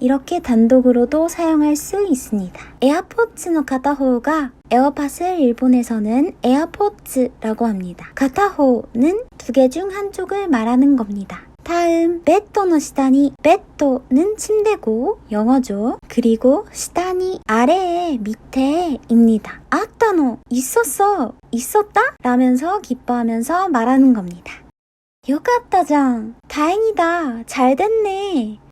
이렇게 단독으로도 사용할 수 있습니다. 에어포츠의 가타호가 에어팟을 일본에서는 에어포츠라고 합니다. 가타호는 두 개 중 한쪽을 말하는 겁니다. 다음 베ッドの 下に 베ッド는 침대고 영어죠. 그리고 下に 아래에 밑에입니다. 아따노 있었어 있었다 라면서 기뻐하면서 말하는 겁니다. 요카타장 다행이다 잘 됐네